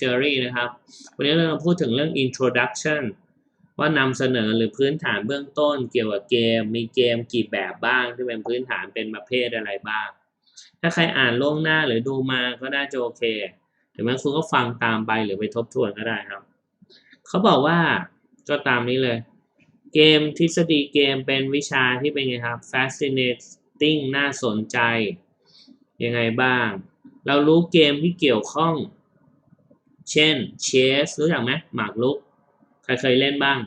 theory นะครับ วันนี้เราพูดถึงเรื่อง introduction ว่านำเสนอหรือพื้นฐานเบื้องต้นเกี่ยวกับเกม มีเกมกี่แบบบ้างที่เป็นพื้นฐานเป็นประเภทอะไรบ้าง ถ้าใครอ่านล่วงหน้าหรือดูมาก็น่าจะโอเคหรือไม่คุณก็ฟังตามไปหรือไปทบทวนก็ได้ครับ เขาบอกว่าก็ตามนี้เลย เกมทฤษฎีเกมเป็นวิชาที่เป็นไงครับ fascinating น่าสนใจ ยังไงบ้าง เรารู้เกมที่เกี่ยวข้อง เช่นเชสรู้จักไหมหมากรุก ใครเคยเล่นบ้าง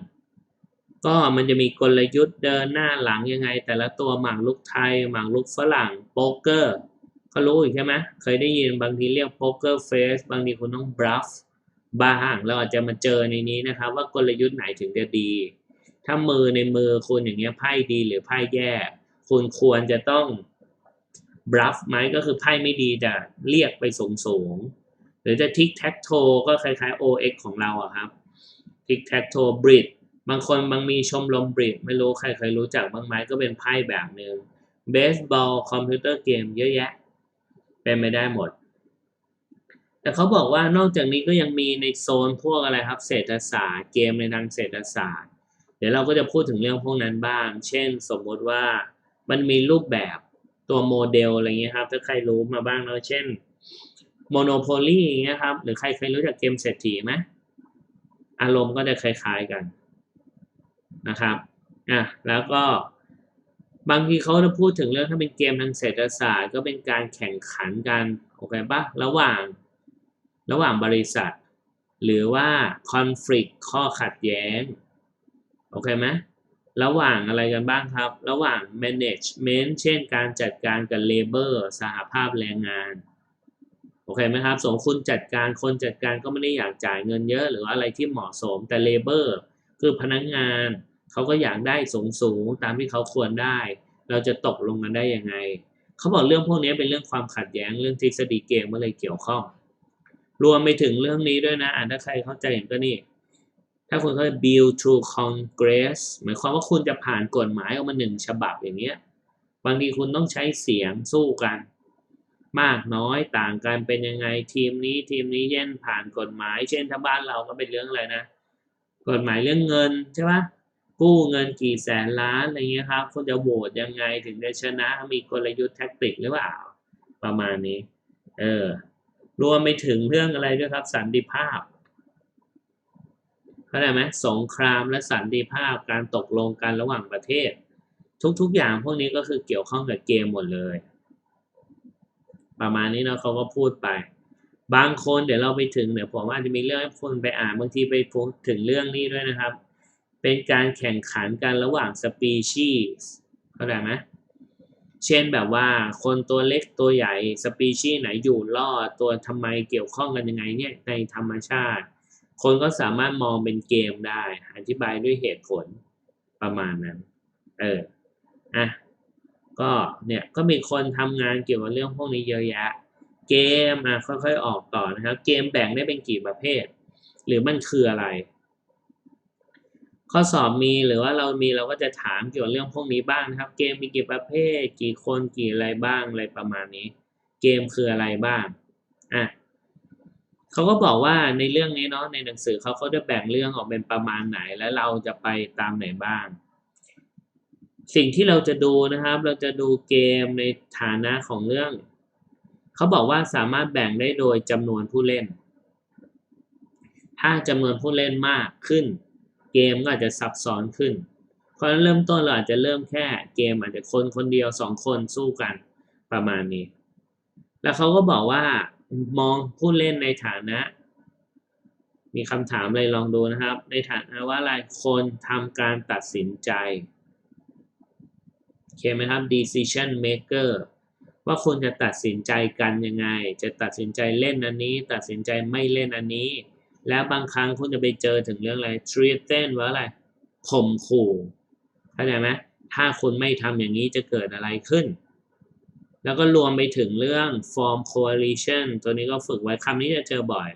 ก็มันจะมีกลยุทธ์เดินหน้าหลังยังไง แต่ละตัวหมากรุกไทย หมากรุกฝรั่ง โป๊กเกอร์ ก็รู้อยู่ใช่ไหมเคยได้ยินบางทีเรียกโป๊กเกอร์เฟสบางทีคุณต้องบลัฟบ้างเราอาจจะมาเจอในนี้นะครับ ว่ากลยุทธ์ไหนถึงจะดี ถ้ามือในมือคุณอย่างเงี้ยไพ่ดีหรือไพ่แย่ คุณควรจะต้องบลัฟไหมก็คือไพ่ไม่ดีแต่เรียกไปสูงสูง หรือจะทิกแท็กโทก็คล้ายๆ OX ของเราอะครับทิกแท็กโทบริดบางคนบางมีชมรมบริดไม่รู้ใครเคยรู้จักบ้างไหมก็เป็นไพ่แบบหนึ่งเบสบอลคอมพิวเตอร์เกมเยอะแยะ เป็นไม่ได้หมด แต่เขาบอกว่านอกจากนี้ก็ยังมีในโซนพวกอะไรครับ เศรษฐศาสตร์เกมในทางเศรษฐศาสตร์ เดี๋ยวเราก็จะพูดถึงเรื่องพวกนั้นบ้าง เช่น สมมติว่ามันมีรูปแบบตัวโมเดลอะไรเงี้ยครับ ถ้าใครรู้มาบ้างแล้วเช่น Monopoly อย่างเงี้ยครับ หรือใครเคยรู้จักเกมเศรษฐีไหมอารมณ์ก็จะคล้ายๆกันนะครับอะแล้วก็บางทีเขาจะพูดถึงเรื่องถ้าเป็นเกมทางเศรษฐศาสตร์ ก็เป็นการแข่งขันกันโอเคปะระหว่างระหว่างบริษัท หรือว่า conflict ข้อขัดแย้งโอเคไหมระหว่างอะไรกันบ้างครับ ระหว่าง management เช่นการจัดการกับ labor สหภาพแรงงาน อเคไหมครับสมคุณจัดการคนจัดการก็ไม่ได้อยากจ่ายเงินเยอะ หรืออะไรที่เหมาะสมแต่ labor คือพนักงานเขาก็อยากได้สูงสูงตามที่เขาควรได้ เราจะตกลงกันได้ยังไงเขาบอกเรื่องพวกนี้เป็นเรื่องความขัดแย้งเรื่องทฤษฎีเกมก็เลยเกี่ยวข้อง รวมไปถึงเรื่องนี้ด้วยนะอ่านถ้าใครเข้าใจเห็นก็นี่ ถ้าคุณเขา bill to Congress หมายความว่าคุณจะผ่านกฎหมายออกมาหนึ่งฉบับอย่างเงี้ยบางทีคุณต้องใช้เสียงสู้กัน มากน้อยต่างกันเป็นยังไงทีมนี้ทีมนี้เช่นผ่านกฎหมาย เช่นถ้าบ้านเราก็เป็นเรื่องอะไรนะ กฎหมายเรื่องเงินใช่ปะกู้เงินกี่แสนล้านอะไรเงี้ยครับคุณจะโหวตยังไงถึงจะชนะมีกลยุทธ์แท็กติกหรือเปล่าประมาณนี้ เออ รวมไปถึงเรื่องอะไรด้วยครับ สันติภาพเข้าใจไหมสงครามและสันติภาพการตกลงกันระหว่างประเทศ ทุกๆอย่างพวกนี้ก็คือเกี่ยวข้องกับเกมหมดเลย ประมาณนี้เนาะเขาก็พูดไป บางคนเดี๋ยวเราไปถึงเดี๋ยวผมอาจจะมีเรื่องให้คนไปอ่านบางทีไปพูดถึงเรื่องนี้ด้วยนะครับ เป็นการแข่งขันกันระหว่างสปีชีส์เข้าใจไหมเช่นแบบว่าคนตัวเล็กตัวใหญ่สปีชีส์ไหนอยู่รอดตัวทำไมเกี่ยวข้องกันยังไงเนี่ยในธรรมชาติ คนก็สามารถมองเป็นเกมได้ อธิบายด้วยเหตุผลประมาณนั้น เอออะ ก็เนี่ยก็มีคนทำงานเกี่ยวกับเรื่องพวกนี้เยอะแยะ เกมอะค่อยๆออกต่อนะครับ เกมแบ่งได้เป็นกี่ประเภท หรือมันคืออะไร ข้อสอบมีหรือว่าเรามีเราก็จะถามเกี่ยวกับเรื่องพวกนี้บ้างนะครับ เกมมีกี่ประเภท กี่คนกี่อะไรบ้างอะไรประมาณนี้ เกมคืออะไรบ้างอะเขาก็บอกว่าในเรื่องนี้เนาะในหนังสือเขาก็จะแบ่งเรื่องออกเป็นประมาณไหน แล้วเราจะไปตามไหนบ้าง สิ่งที่เราจะดูนะครับ เราจะดูเกมในฐานะของเรื่อง เขาบอกว่าสามารถแบ่งได้โดยจำนวนผู้เล่น ถ้าจำนวนผู้เล่นมากขึ้น เกมก็อาจจะซับซ้อนขึ้น เพราะฉะนั้นเริ่มต้นเราอาจจะเริ่มแค่เกมอาจจะคนคนเดียวสองคนสู้กันประมาณนี้ แล้วเขาก็บอกว่ามองผู้เล่นในฐานะ มีคำถามเลยลองดูนะครับ ในฐานะว่าอะไรคนทำการตัดสินใจ เคไหมครับ decision maker ว่าคุณจะตัดสินใจกันยังไง จะตัดสินใจเล่นอันนี้ ตัดสินใจไม่เล่นอันนี้ แล้วบางครั้งคุณจะไปเจอถึงเรื่องอะไร threaten ว่าอะไรข่มขู่เข้าใจไหมถ้าคุณไม่ทำอย่างนี้จะเกิดอะไรขึ้น แล้วก็รวมไปถึงเรื่อง form coalition ตัวนี้ก็ฝึกไว้คำนี้จะเจอบ่อย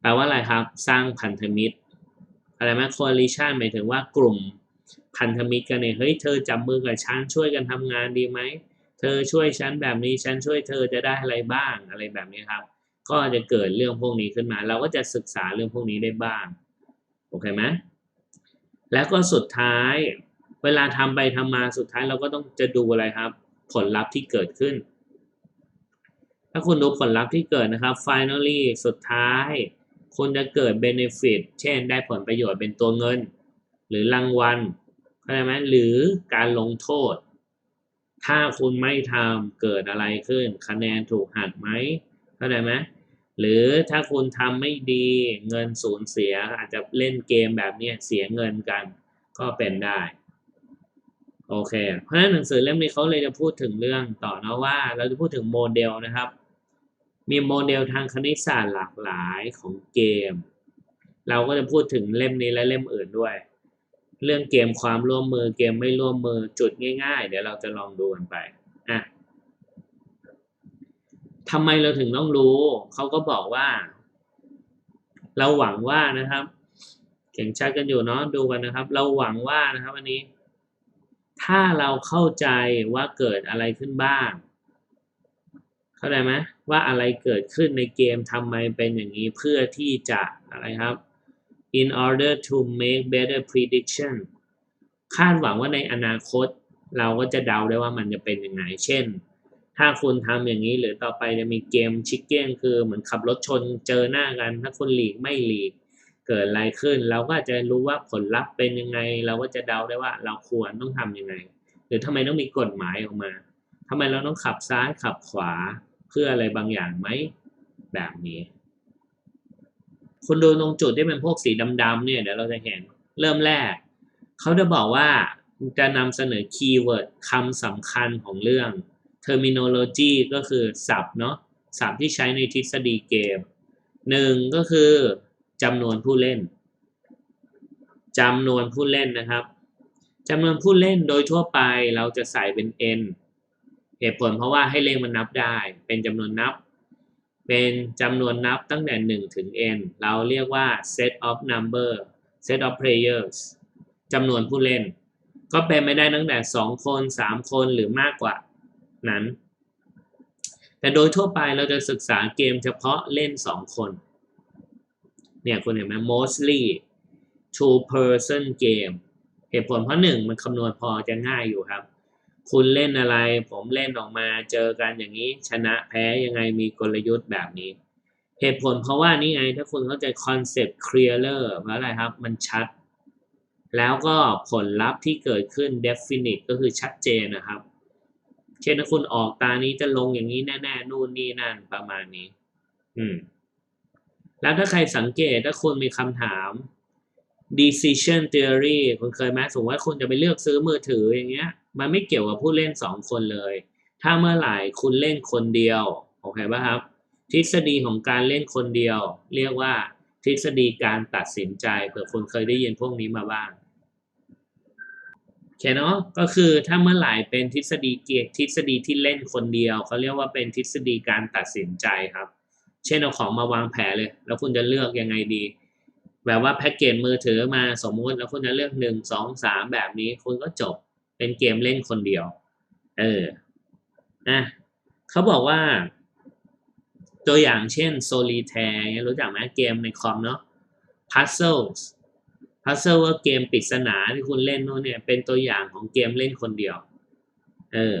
แปลว่าอะไรครับ สร้างพันธมิตร อะไรไหม coalition หมายถึงว่ากลุ่ม พันธมิตรกันเนี่ยเฮ้ยเธอจับมือกับฉันช่วยกันทำงานดีไหมเธอช่วยฉันแบบนี้ฉันช่วยเธอจะได้อะไรบ้างอะไรแบบนี้ครับ ก็จะเกิดเรื่องพวกนี้ขึ้นมา เราก็จะศึกษาเรื่องพวกนี้ได้บ้างโอเคไหมแล้วก็สุดท้าย เวลาทำไปทำมาสุดท้ายเราก็ต้องจะดูอะไรครับ ผลลัพธ์ที่เกิดขึ้น ถ้าคุณดูผลลัพธ์ที่เกิดนะครับ finally สุดท้ายคุณจะเกิด benefit เช่นได้ผลประโยชน์เป็นตัวเงิน หรือรางวัล เข้าใจไหมหรือการลงโทษ ถ้าคุณไม่ทำเกิดอะไรขึ้น คะแนนถูกหักไหมเข้าใจไหมหรือถ้าคุณทำไม่ดีเงินสูญเสียอาจจะเล่นเกมแบบเนี้ยเสียเงินกันก็เป็นได้โอเค เพราะฉะนั้นหนังสือเล่มนี้เขาเลยจะพูดถึงเรื่องต่อนะว่า เราจะพูดถึงโมเดลนะครับ มีโมเดลทางคณิตศาสตร์หลากหลายของเกม เราก็จะพูดถึงเล่มนี้และเล่มอื่นด้วย เรื่องเกมความร่วมมือเกมไม่ร่วมมือจุดง่าย ๆ เดี๋ยวเราจะลองดูกันไปอะทำไมเราถึงต้องรู้ เขาก็บอกว่า เราหวังว่านะครับเก่งชัดกันอยู่เนาะดูกันนะครับ เราหวังว่านะครับวันนี้ ถ้าเราเข้าใจว่าเกิดอะไรขึ้นบ้าง เข้าใจไหมว่าอะไรเกิดขึ้นในเกมทำไมเป็นอย่างนี้เพื่อที่จะอะไรครับ in order to make better prediction คาดหวังว่าในอนาคต เราก็จะเดาได้ว่ามันจะเป็นยังไง เช่น ถ้าคุณทำอย่างนี้หรือต่อไปจะมีเกมชิคเก้นคือเหมือนขับรถชนเจอหน้ากัน ถ้าคุณหลีกไม่หลีก เกิดอะไรขึ้น เราก็จะรู้ว่าผลลัพธ์เป็นยังไง เราก็จะเดาได้ว่าเราควรต้องทำยังไง หรือทำไมต้องมีกฎหมายออกมาทำไมเราต้องขับซ้ายขับขวาเพื่ออะไรบางอย่างไหมแบบนี้ คุณดูตรงจุดที่เป็นพวกสีดำๆเนี่ยเดี๋ยวเราจะเห็นเริ่มแรก เขาจะบอกว่าจะนำเสนอคีย์เวิร์ดคำสำคัญของเรื่อง terminology ก็คือศัพท์เนาะศัพท์ที่ใช้ในทฤษฎีเกมหนึ่งก็คือจำนวนผู้เล่นจำนวนผู้เล่นนะครับจำนวนผู้เล่นโดยทั่วไปเราจะใส่เป็น n เหตุผลเพราะว่าให้เลขมันนับได้ เป็นจำนวนนับ เป็นจำนวนนับตั้งแต่ 1 ถึง n เราเรียกว่า set of number set of players จำนวนผู้เล่น ก็เป็นไม่ได้ตั้งแต่ 2 คน 3 คนหรือมากกว่านั้น แต่โดยทั่วไปเราจะศึกษาเกมเฉพาะเล่น 2 คน เนี่ยคุณเห็นไหม mostly two person game เหตุผลเพราะหนึ่งมันคำนวณพอจะง่ายอยู่ครับ คุณเล่นอะไร ผมเล่นออกมาเจอกันอย่างนี้ ชนะแพ้ยังไงมีกลยุทธ์แบบนี้ เหตุผลเพราะว่านี่ไงถ้าคุณเข้าใจคอนเซปต์ clearer เพราะอะไรครับ มันชัด แล้วก็ผลลัพธ์ที่เกิดขึ้น definite ก็คือชัดเจนนะครับ เช่นถ้าคุณออกตานี้จะลงอย่างนี้แน่ๆนู่นนี่นั่นประมาณนี้ อืม แล้วถ้าใครสังเกตถ้าคุณมีคำถาม decision theory คุณเคยไหมสมมติว่าคุณจะไปเลือกซื้อมือถืออย่างเงี้ย มันไม่เกี่ยวกับผู้เล่นสองคนเลย ถ้าเมื่อไหร่คุณเล่นคนเดียวโอเคป่ะครับ ทฤษฎีของการเล่นคนเดียว เรียกว่าทฤษฎีการตัดสินใจเผื่อคุณเคยได้ยินพวกนี้มาบ้างโอเคเนาะก็คือถ้าเมื่อไหร่เป็นทฤษฎีเกียรทฤษฎีที่เล่นคนเดียวเขาเรียกว่าเป็นทฤษฎีการตัดสินใจครับ เช่นเอาของมาวางแผนเลย แล้วคุณจะเลือกยังไงดี แบบว่าแพ็กเกจมือถือมาสมมุติแล้วคุณจะเลือกหนึ่งสองสามแบบนี้คุณก็จบ เป็นเกมเล่นคนเดียว เอออะเขาบอกว่า ตัวอย่างเช่น solitaire รู้จักไหมเกมในคอมเนาะ puzzles puzzle ว่าเกมปริศนาที่คุณเล่นโน้นเนี่ยเป็นตัวอย่างของเกมเล่นคนเดียว เออ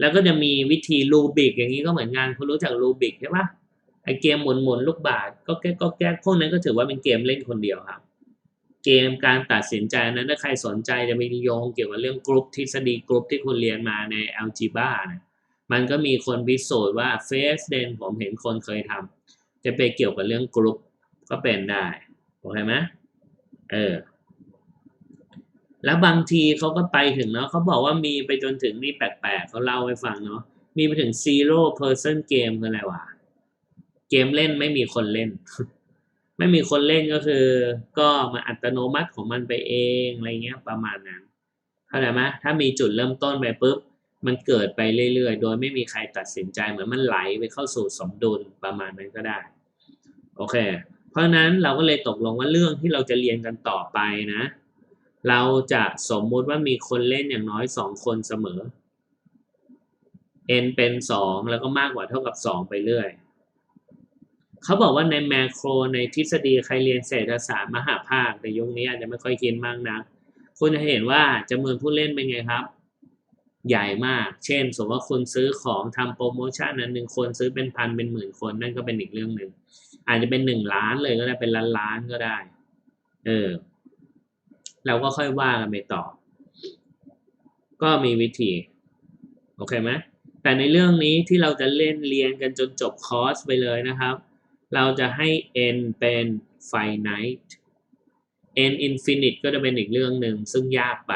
แล้วก็จะมีวิธีรูบิกอย่างนี้ก็เหมือนงานคุณรู้จักรูบิกใช่ปะไอเกมหมุนหมุนลูกบาศก์ก็แก้ก็แก้พวกนั้นก็ถือว่าเป็นเกมเล่นคนเดียวครับ เกมการตัดสินใจนั้นถ้าใครสนใจจะมีโยงเกี่ยวกับเรื่องกรุ๊ปทฤษฎีกรุ๊ปที่คุณเรียนมาใน algebra นะมันก็มีคนพิสูจน์ว่า face เดนผมเห็นคนเคยทำจะไปเกี่ยวกับเรื่องกรุ๊ปก็เป็นได้โอเคไหมเออแล้วบางทีเขาก็ไปถึงเนาะเขาบอกว่ามีไปจนถึงนี่แปลกๆเขาเล่าให้ฟังเนาะมีไปถึง zero person game คืออะไรวะเกมเล่นไม่มีคนเล่น ไม่มีคนเล่นก็คือ ก็มาอัตโนมัติของมันไปเองอะไรเงี้ยประมาณนั้นเข้าใจไหมถ้ามีจุดเริ่มต้นไปปุ๊บมันเกิดไปเรื่อยๆ โดยไม่มีใครตัดสินใจเหมือนมันไหลไปเข้าสู่สมดุลประมาณนั้นก็ได้ โอเค เพราะนั้นเราก็เลยตกลงว่าเรื่องที่เราจะเรียนกันต่อไปนะ เราจะสมมุติว่ามีคนเล่นอย่างน้อยสองคนเสมอ n เป็นสองแล้วก็มากกว่าเท่ากับสองไปเรื่อย เขาบอกว่าในแมโครในทฤษฎีใครเรียนเศรษฐศาสตร์มหาภาคแต่ยุคนี้อาจจะไม่ค่อยคิดมากนะคุณจะเห็นว่าจำนวนผู้เล่นเป็นไงครับ ใหญ่มาก เช่น สมมติว่าคุณซื้อของทำโปรโมชั่นนั้นหนึ่งคนซื้อเป็นพันเป็นหมื่นคนนั่นก็เป็นอีกเรื่องหนึ่งอาจจะเป็นหนึ่งล้านเลยก็ได้เป็นล้านล้านก็ได้ เออ เราก็ค่อยว่ากันไปต่อ ก็มีวิธี โอเคไหมแต่ในเรื่องนี้ที่เราจะเล่นเรียนกันจนจบคอร์สไปเลยนะครับ เราจะให้ n เป็น finite n infinite ก็จะเป็นอีกเรื่องหนึ่งซึ่งยากไป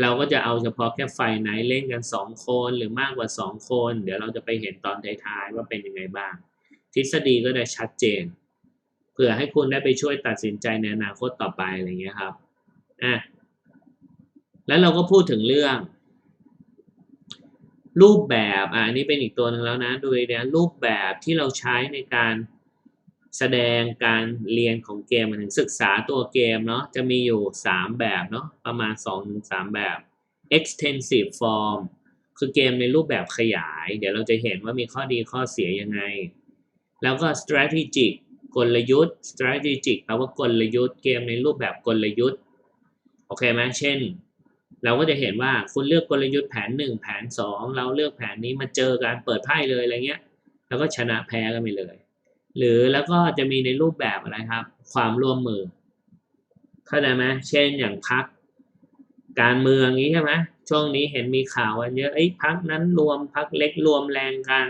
เราก็จะเอาเฉพาะแค่ไฟไหนเล่นกัน 2 คนหรือมากกว่า 2 คน เดี๋ยวเราจะไปเห็นตอนท้ายๆว่าเป็นยังไงบ้าง ทฤษฎีก็ได้ชัดเจนเพื่อให้คุณได้ไปช่วยตัดสินใจในอนาคตต่อไปอะไรเงี้ยครับอะแล้วเราก็พูดถึงเรื่อง รูปแบบอะอันนี้เป็นอีกตัวหนึ่งแล้วนะดูเนี่ยรูปแบบที่เราใช้ในการแสดงการเรียนของเกมมาถึงศึกษาตัวเกมเนาะจะมีอยู่ 3 แบบเนาะประมาณ 2-3 แบบ extensive form คือเกมในรูปแบบขยาย เดี๋ยวเราจะเห็นว่ามีข้อดีข้อเสียยังไง แล้วก็ strategic กลยุทธ์ strategic แปลว่ากลยุทธ์เกมในรูปแบบกลยุทธ์ โอเคไหมเช่น เราก็จะเห็นว่าคุณเลือกกลยุทธ์แผน 1 แผน 2 เราเลือกแผนนี้มาเจอการเปิดไพ่เลยอะไรเงี้ย แล้วก็ชนะแพ้กันไปเลย หรือแล้วก็จะมีในรูปแบบอะไรครับ ความร่วมมือเข้าใจไหมเช่นอย่างพักการเมืองนี้ใช่ไหมช่วงนี้เห็นมีข่าวกันเยอะไอ้พักนั้นรวมพักเล็กรวมแรงกัน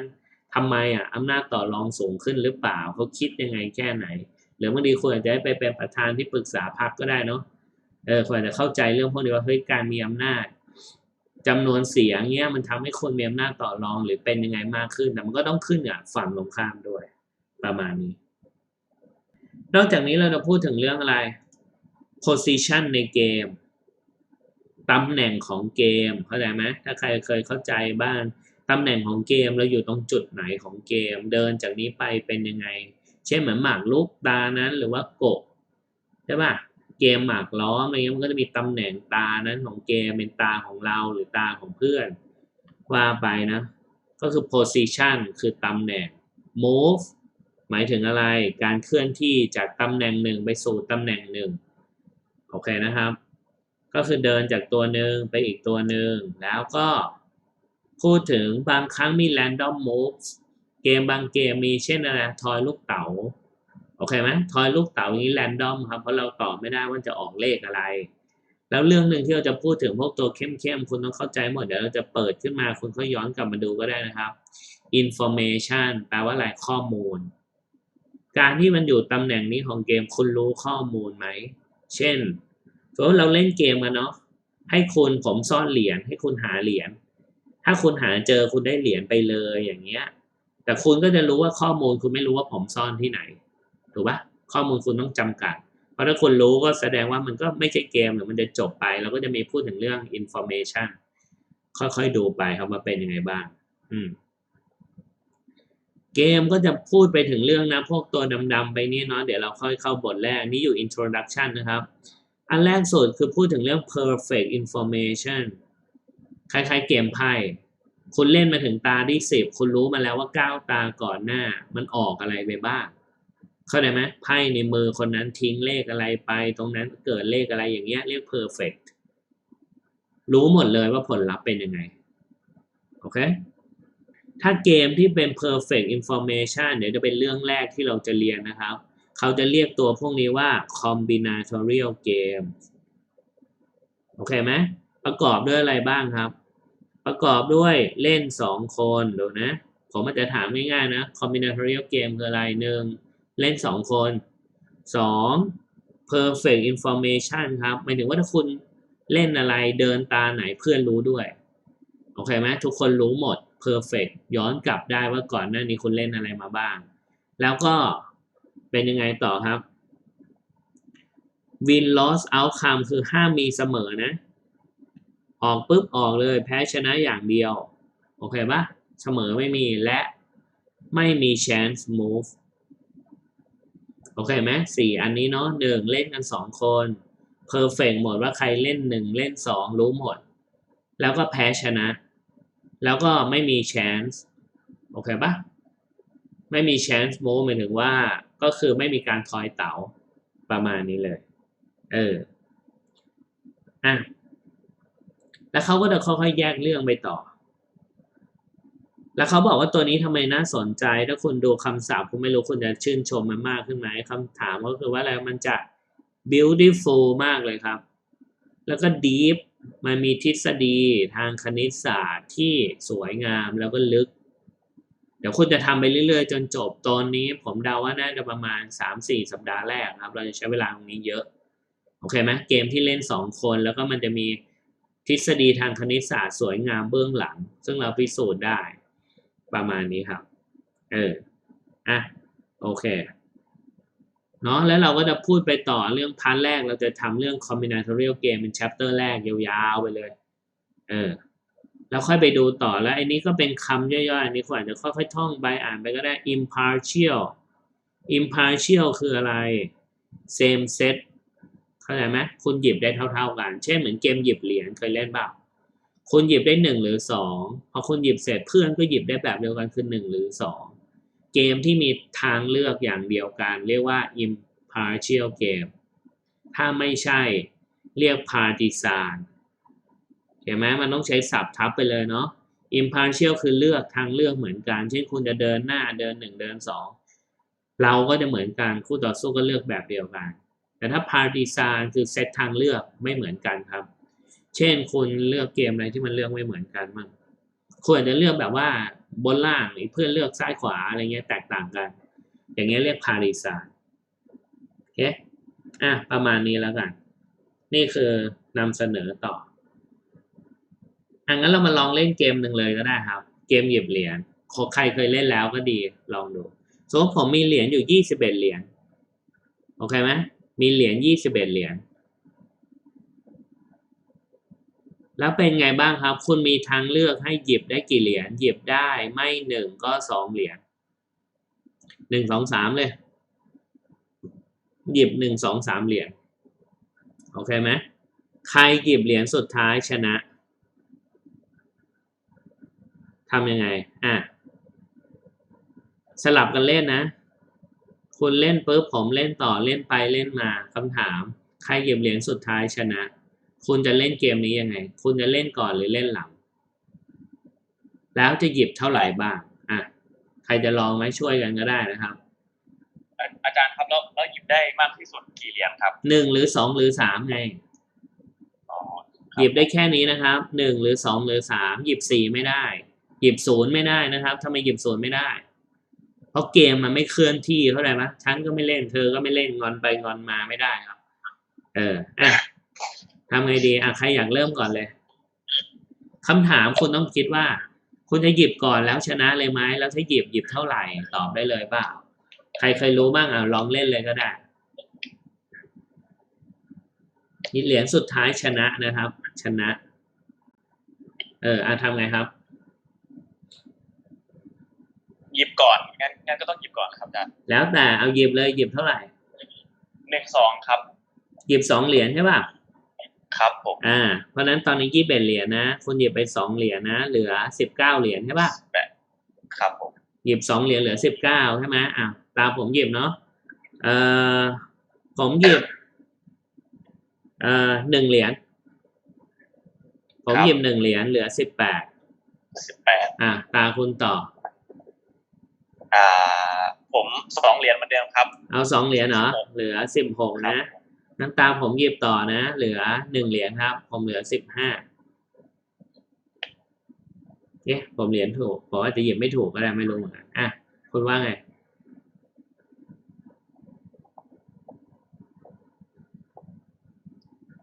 ทำไมอะอำนาจต่อรองสูงขึ้นหรือเปล่าเขาคิดยังไงแค่ไหน หรือบางทีคุณอาจจะไปเป็นประธานที่ปรึกษาพักก็ได้เนาะ เออคุณอาจจะเข้าใจเรื่องพวกนี้ว่าเฮ้ยการมีอำนาจจำนวนเสียงเนี้ยมันทำให้คนมีอำนาจต่อรองหรือเป็นยังไงมากขึ้น แต่มันก็ต้องขึ้นกับฝั่งตรงข้ามด้วย ประมาณนี้ นอกจากนี้เราจะพูดถึงเรื่องอะไร position ในเกมตำแหน่งของเกมเข้าใจไหมถ้าใครเคยเข้าใจบ้างตำแหน่งของเกมเราอยู่ตรงจุดไหนของเกม เดินจากนี้ไปเป็นยังไง เช่นเหมือนหมากลุกตานั้นหรือว่าโกะใช่ป่ะ เกมหมากล้อมอะไรเงี้ยมันก็จะมีตำแหน่งตานั้นของเกมเป็นตาของเราหรือตาของเพื่อน ว่าไปนะ ก็คือ position คือตำแหน่ง move หมายถึงอะไรการเคลื่อนที่จากตำแหน่งหนึ่งไปสู่ตำแหน่งหนึ่งโอเคนะครับ ก็คือเดินจากตัวหนึ่งไปอีกตัวหนึ่งแล้วก็พูดถึงบางครั้งมี random moves เกมบางเกมมีเช่นอะไรทอยลูกเต๋า โอเคไหมทอยลูกเต๋านี้ random ครับเพราะเราตอบไม่ได้ว่าจะออกเลขอะไร แล้วเรื่องหนึ่งที่เราจะพูดถึงพวกตัวเข้มๆคุณต้องเข้าใจหมดเดี๋ยวเราจะเปิดขึ้นมาคุณก็ย้อนกลับมาดูก็ได้นะครับ information แปลว่าอะไรข้อมูล การที่มันอยู่ตำแหน่งนี้ของเกมคุณรู้ข้อมูลไหม เช่นสมมติเราเล่นเกมกันเนาะให้คุณผมซ่อนเหรียญให้คุณหาเหรียญถ้าคุณหาเจอคุณได้เหรียญไปเลยอย่างเงี้ย แต่คุณก็จะรู้ว่าข้อมูลคุณไม่รู้ว่าผมซ่อนที่ไหน ถูกปะข้อมูลคุณต้องจำกัด เพราะถ้าคุณรู้ก็แสดงว่ามันก็ไม่ใช่เกมหรือมันจะจบไป เราก็จะมีพูดถึงเรื่อง information ค่อยๆดูไปครับว่าเป็นยังไงบ้าง อืม เกมก็จะพูดไปถึงเรื่องนะ พวกตัวดำๆไปนี่เนาะเดี๋ยวเราค่อยเข้าบทแรกนี่อยู่ introduction นะครับ อันแรกสุดคือพูดถึงเรื่อง perfect information คล้ายๆเกมไพ่คุณเล่นมาถึงตาที่สิบคุณรู้มาแล้วว่าเก้าตาก่อนหน้า มันออกอะไรไปบ้าง เข้าใจไหมไพ่ในมือคนนั้นทิ้งเลขอะไรไป ตรงนั้นเกิดเลขอะไรอย่างเงี้ยเรียก perfect รู้หมดเลยว่าผลลัพธ์เป็นยังไง โอเค ถ้าเกมที่เป็น perfect information เดี๋ยวจะเป็นเรื่องแรกที่เราจะเรียนนะครับ เขาจะเรียกตัวพวกนี้ว่า combinatorial game โอเคไหมประกอบด้วยอะไรบ้างครับ ประกอบด้วยเล่น2คนดูนะ ผมอาจจะถามง่ายๆนะ combinatorial game คืออะไรหนึ่ง เล่น2คน2 perfect information ครับหมายถึงว่าถ้าคุณเล่นอะไรเดินตาไหนเพื่อนรู้ด้วย โอเคไหมทุกคนรู้หมด perfect ย้อนกลับได้ว่าก่อนหน้านี้คุณเล่นอะไรมาบ้าง แล้วก็เป็นยังไงต่อครับ win loss outcome คือห้ามมีเสมอนะ ออกปุ๊บออกเลยแพ้ชนะอย่างเดียว โอเคปะเสมอไม่มีและไม่มี chance move อเคไหมสี่อันนี้เนาะหนึ่งเล่นกันสองคน perfect หมดว่าใครเล่นหนึ่งเล่นสองรู้หมด แล้วก็แพ้ชนะ แล้วก็ไม่มี chance โอเคปะไม่มี chance move หมายถึงว่าก็คือไม่มีการทอยเต๋าประมาณนี้เลย เอออะแล้วเขาก็จะค่อยๆแยกเรื่องไปต่อ แล้วเขาบอกว่าตัวนี้ทำไมน่าสนใจ ถ้าคุณดูคำศัพท์คุณไม่รู้คุณจะชื่นชมมันมากขึ้นไหมคำถามก็คือว่าอะไรมันจะ beautiful มากเลยครับ แล้วก็ deep มันมีทฤษฎีทางคณิตศาสตร์ที่สวยงามแล้วก็ลึก เดี๋ยวคุณจะทำไปเรื่อยๆ จนจบตอนนี้ ผมเดาว่าน่าจะประมาณ 3-4 สัปดาห์แรกครับ เราจะใช้เวลาตรงนี้เยอะ โอเคไหมเกมที่เล่น 2 คนแล้วก็มันจะมีทฤษฎีทางคณิตศาสตร์สวยงามเบื้องหลัง ซึ่งเราพิสูจน์ได้ ประมาณนี้ครับ เออ อะ โอเค เนาะแล้วเราก็จะพูดไปต่อเรื่องพาร์ทแรก เราจะทำเรื่อง combinatorial game เป็น chapter แรกยาวๆไปเลย เออ แล้วค่อยไปดูต่อแล้วไอ้นี้ก็เป็นคำย่อยๆ อันนี้คุณอาจจะค่อยๆ ท่องไปอ่านไปก็ได้ impartial impartial คืออะไร same set เข้าใจไหมคุณหยิบได้เท่า ๆกัน เช่นเหมือนเกมหยิบเหรียญเคยเล่นเปล่า คุณหยิบได้หนึ่งหรือสองพอคุณหยิบเสร็จเพื่อนก็หยิบได้แบบเดียวกันคือหนึ่งหรือสองเกมที่มีทางเลือกอย่างเดียวกัน เรียกว่า impartial game ถ้าไม่ใช่เรียก partisan เห็นไหมมันต้องใช้ศัพท์ทับไปเลยเนาะ impartial คือเลือกทางเลือกเหมือนกัน เช่นคุณจะเดินหน้าเดินหนึ่งเดินสองเราก็จะเหมือนกันคู่ต่อสู้ก็เลือกแบบเดียวกัน แต่ถ้า partisan คือเซตทางเลือกไม่เหมือนกันครับ เช่นคุณเลือกเกมอะไรที่มันเลือกไม่เหมือนกันมั่งคุณอาจจะเลือกแบบว่าบนล่างหรือเพื่อนเลือกซ้ายขวาอะไรเงี้ยแตกต่างกัน อย่างเงี้ยเรียก partisan โอเคอะประมาณนี้แล้วกัน นี่คือนำเสนอต่ออังั้นเรามาลองเล่นเกมหนึ่งเลยก็ได้ครับ เกมหยิบเหรียญใครเคยเล่นแล้วก็ดีลองดูสมมติผมมีเหรียญอยู่ยี่สิบเอ็ดเหรียญโอเคไหมมีเหรียญยี่สิบเอ็ดเหรียญ แล้วเป็นไงบ้างครับ คุณมีทางเลือกให้หยิบได้กี่เหรียญหยิบได้ไม่หนึ่งก็สองเหรียญหนึ่งสองสามเลย หยิบหนึ่งสองสามเหรียญโอเคไหมใครหยิบเหรียญสุดท้ายชนะทำยังไง อะ สลับกันเล่นนะ คุณเล่นปุ๊บผมเล่นต่อเล่นไปเล่นมาคำถาม ใครหยิบเหรียญสุดท้ายชนะ คุณจะเล่นเกมนี้ยังไง คุณจะเล่นก่อนหรือเล่นหลัง แล้วจะหยิบเท่าไหร่บ้างอะใครจะลองไหมช่วยกันก็ได้นะครับ อาอาจารย์ครับแล้วแล้วหยิบได้มากที่สุดกี่เหรียญครับหนึ่งหรือสองหรือสามไงอ๋อหยิบได้แค่นี้นะครับหนึ่งหรือสองหรือสามหยิบสี่ไม่ได้ หยิบศูนย์ไม่ได้นะครับทำไมหยิบศูนย์ไม่ได้ เพราะเกมมันไม่เคลื่อนที่เท่าไหร่ไหมฉันก็ไม่เล่นเธอก็ไม่เล่นงอนไปงอนมาไม่ได้ครับ เอออะ ทำไงดีอะใครอยากเริ่มก่อนเลยคำถามคุณต้องคิดว่า คุณจะหยิบก่อนแล้วชนะเลยไหมแล้วถ้าหยิบหยิบเท่าไหร่ตอบได้เลยเปล่าใครเคยรู้บ้างอะลองเล่นเลยก็ได้นี่เหรียญสุดท้ายชนะนะครับ ชนะ เอออะทำไงครับหยิบก่อนงั้นงั้นก็ต้องหยิบก่อนครับอาจารย์แล้วแต่เอาหยิบเลยหยิบเท่าไหร่หนึ่งสองครับ หยิบสองเหรียญใช่ป่ะ ครับผมอ่าเพราะฉะนั้นตอนนี้ยี่สิบเอ็ดเหรียญนะคุณหยิบไปสองเหรียญนะ เหลือสิบเก้าเหรียญใช่ป่ะแปดครับผมหยิบสองเหรียญเหลือสิบเก้าใช่ไหมอะตามผมหยิบเนาะเอ่อผมหยิบเอ่อหนึ่งเหรียญผมหยิบหนึ่งเหรียญเหลือสิบแปดสิบแปดอะตาคุณต่อ อ่า ผมสองเหรียญเหมือนเดิมครับ เอาสองเหรียญเหรอเหลือสิบหกนะ น้ำตามผมหยิบต่อนะ เหลือหนึ่งเหรียญครับ ผมเหลือสิบห้าเอ๊ะผมเหรียญถูกผมอาจจะหยิบไม่ถูกก็ได้ไม่รู้เหมือนกันอะคุณว่าไง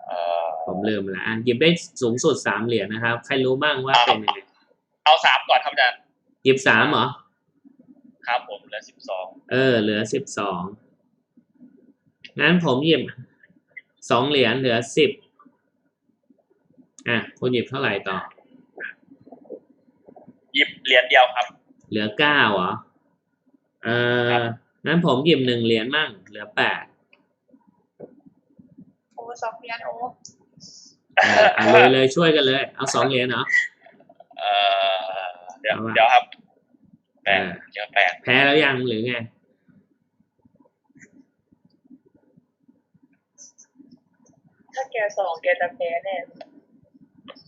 เอ่อผมลืมไปแล้วอะหยิบได้สูงสุดสามเหรียญนะครับ ใครรู้บ้างว่าเป็นยังไงเอาสามก่อนครับอาจารย์หยิบสามเหรอครับผมเหลือสิบสองเออ เหลือสิบสองงั้นผมหยิบ สองเหรียญเหลือสิบอะคุณหยิบเท่าไหร่ต่อ หยิบเหรียญเดียวครับ เหลือเก้าเหรอเออครับงั้นผมหยิบหนึ่งเหรียญมั่ง เหลือแปดโอ้สองเหรียญโอ้เออเอาเลยเลยช่วยกันเลย เอาสองเหรียญเหรอเอ่อเดี๋ยวเอาว่าเดี๋ยวครับแปลกอ่าเจอแปลกแพ้แล้วยังหรือไง ถ้าแกสองแกจะแพ้แน่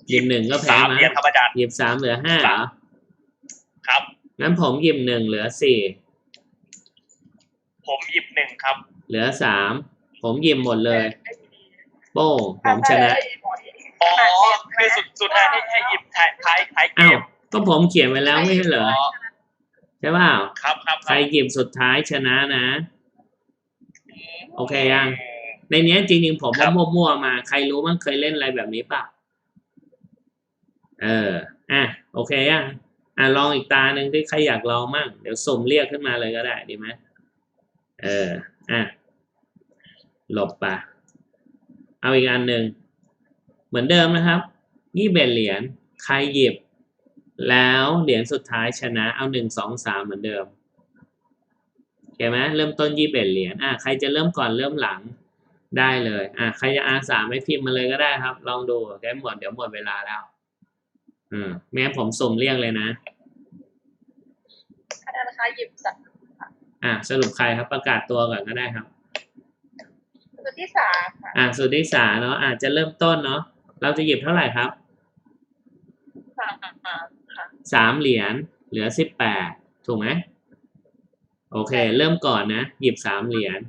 หยิบหนึ่งก็แพ้สามมั้เหรียญครับอาจารย์หยิบสามเหลือห้าเหรอครับงั้นผมหยิบหนึ่งเหลือสี่ผมหยิบหนึ่งครับ เหลือสามผมหยิบหมดเลยโป้งผมชนะอ๋อคือสุดสุดท้ายให้ให้หยิบท้ายท้ายท้ายเกอ้าวมก็ผมเขียนไว้แล้วไม่ใช่เหรอใช่เปล่าครับครับใครหยิบสุดท้ายชนะนะ โอเคยัง ในเนี้ยจริงๆผมก็มั่วๆมา ใครรู้มั้งเคยเล่นอะไรแบบนี้ป่ะ เออ อะ โอเคยังอะลองอีกตาหนึ่งที่ใครอยากลองมั่ง เดี๋ยวสุ่มเรียกขึ้นมาเลยก็ได้ดีไหมเออ อะ หลบไปเอาอีกอันหนึ่ง เหมือนเดิมนะครับยี่เบ็ดเหรียญ ใครหยิบ แล้วเหรียญสุดท้ายชนะ เอาหนึ่งสองสามเหมือนเดิมโอเคไหมเริ่มต้นยี่เบ็ดเหรียญ อะ ใครจะเริ่มก่อนเริ่มหลัง ได้เลยอะใครจะอาสาไม่พิมพ์มาเลยก็ได้ครับ ลองดูแค่หมดเดี๋ยวหมดเวลาแล้วอืมแม้ผมสุ่มเรียกเลยนะอาจารย์คะหยิบสักอะสรุปใครครับประกาศตัวก่อนก็ได้ครับตัวที่สามค่ะอะสุดที่สาเนาะอาจจะเริ่มต้นเนาะเราจะหยิบเท่าไหร่ครับสามค่ะสามเหรียญเหลือสิบแปดถูกไหมโอเค เริ่มก่อนนะ หยิบสามเหรียญ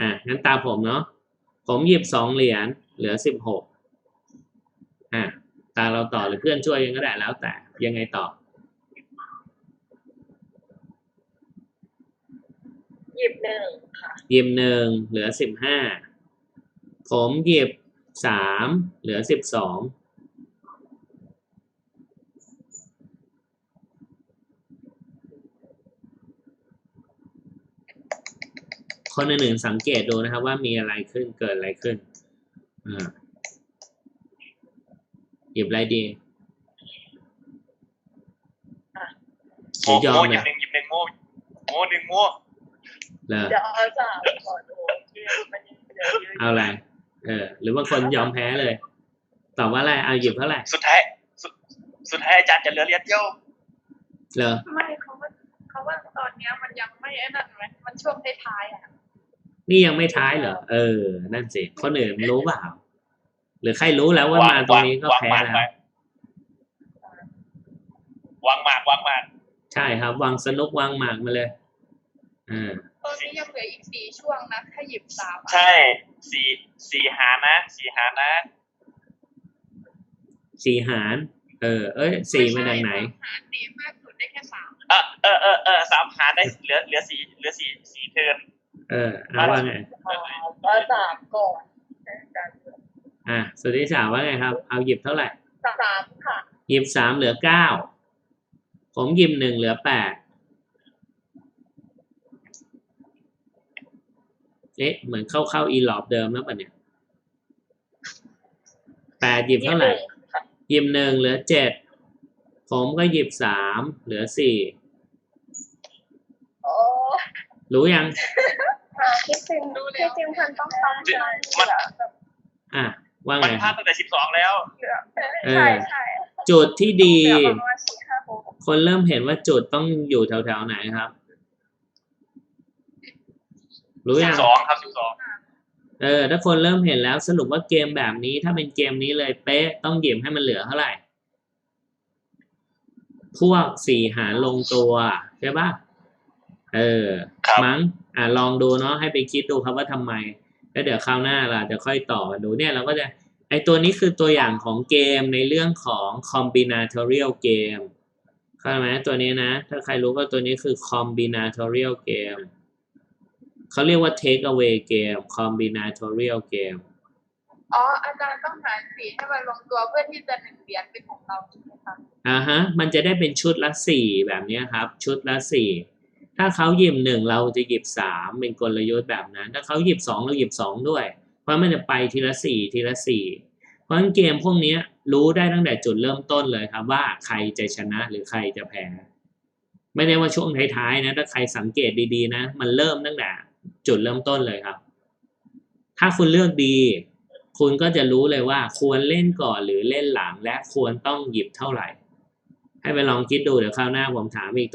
อะงั้นตามผมเนาะผมหยิบสองเหรียญเหลือสิบหกอะตาเราต่อหรือเพื่อนช่วยกันก็ได้แล้วแต่ยังไงต่อหยิบหนึ่งค่ะหยิบหนึ่งเหลือสิบห้าผมหยิบสามเหลือสิบสอง คนอื่นๆสังเกตดูนะครับว่ามีอะไรขึ้นเกิดอะไรขึ้นอ่าหยิบอะไรดีหโง่รือยอมโง่หเลยิยบหนึ่งหยิบหนึ่งโง่โง่หนึ่งโง่เหรอเดี๋ยวเอาสามก่อนโอ้ยมันยังเหลือเยอะเอาอะไรเออ หรือบางคนยอมแพ้เลยตอบว่าอะไรเอาหยิบเท่าไหร่สุดท้ายสุดสุดท้ายอาจารย์จะเหลือเหรียญเดียวเหรอไม่เขาว่าเขาว่าตอนเนี้ยมันยังไม่ไอ้นั่นไหมมันช่วงท้ายๆอะ นี่ยังไม่ท้ายเหรอ เออ นั่นสิคนอื่นรู้เปล่า หรือใครรู้แล้วว่ามาตรงนี้ก็วางแพ้หมากแล้วไปวางหมากวางหมาก ใช่ครับ วางสนุกวางหมากมาเลยอ่าตอนนี้ยังเหลืออีกสี่ช่วงนะถ้าหยิบสามอะใช่สี่สี่หานะสี่หานะสี่หาร เออ เอ้ยสี่มาจากไหนหารดีมากสุดได้แค่สามเออเออเออเออสามหาได้เหลือเหลือสี่เหลือสี่สี่เทิร์น เออเอาว่าไงก็สามก่อนอะสุดที่สามว่าไงครับ เอาหยิบเท่าไหร่สามค่ะ หยิบสามเหลือเก้า ผมหยิบหนึ่งเหลือแปดเอ๊ะเหมือนเข้าเข้าอีหลอบเดิมแล้วป่ะเนี่ยแปดหยิบเท่าไหร่ หยิบหนึ่งเหลือเจ็ด ผมก็หยิบสามเหลือสี่โอ้รู้ยัง คิดจริงคิดจริงพันต้องตั้งใจอะว่ามัไงนพลาดตั้งแต่สิบสองแล้วเออใช่ใช่จุดที่ดีเหลือประมาณสี่ห้าหกคนเริ่มเห็นว่าจุดต้องอยู่แถวๆไหนครับรู้สิยังบสองครับสิบสองเออ ถ้าคนเริ่มเห็นแล้วสรุปว่าเกมแบบนี้ถ้าเป็นเกมนี้เลยเป๊ะต้องหยิบให้มันเหลือเท่าไหร่ พวกสี่หารลงตัวใช่ปะเออครับมั้ง อะลองดูเนาะให้ไปคิดดูครับว่าทำไม แล้วเดี๋ยวคราวหน้าเราจะค่อยต่อกันดูเนี่ยเราก็จะไอตัวนี้คือตัวอย่างของเกมในเรื่องของ combinatorial game เข้าใจไหมตัวนี้นะ ถ้าใครรู้ก็ตัวนี้คือ combinatorial game เขาเรียกว่า take away game combinatorial game อ๋ออาจารย์ต้องหารสี่ให้มันลงตัวเพื่อที่จะหนึ่งเหรียญเป็นของเราใช่ไหมคะอ่าฮะ มันจะได้เป็นชุดละสี่แบบเนี้ยครับ ชุดละสี่ ถ้าเขาหยิบหนึ่งเราจะหยิบสามเป็นกลยุทธ์แบบนั้น ถ้าเขาหยิบสองเราหยิบสองด้วย เพราะมันจะไปทีละสี่ทีละสี่เพราะงั้นเกมพวกนี้รู้ได้ตั้งแต่จุดเริ่มต้นเลยครับว่าใครจะชนะหรือใครจะแพ้ ไม่ได้ว่าช่วงท้ายๆนะถ้าใครสังเกตดีๆนะ มันเริ่มตั้งแต่จุดเริ่มต้นเลยครับ ถ้าคุณเลือกดี คุณก็จะรู้เลยว่าควรเล่นก่อนหรือเล่นหลังและควรต้องหยิบเท่าไหร่ ให้ไปลองคิดดูเดี๋ยวคราวหน้าผมถามอีก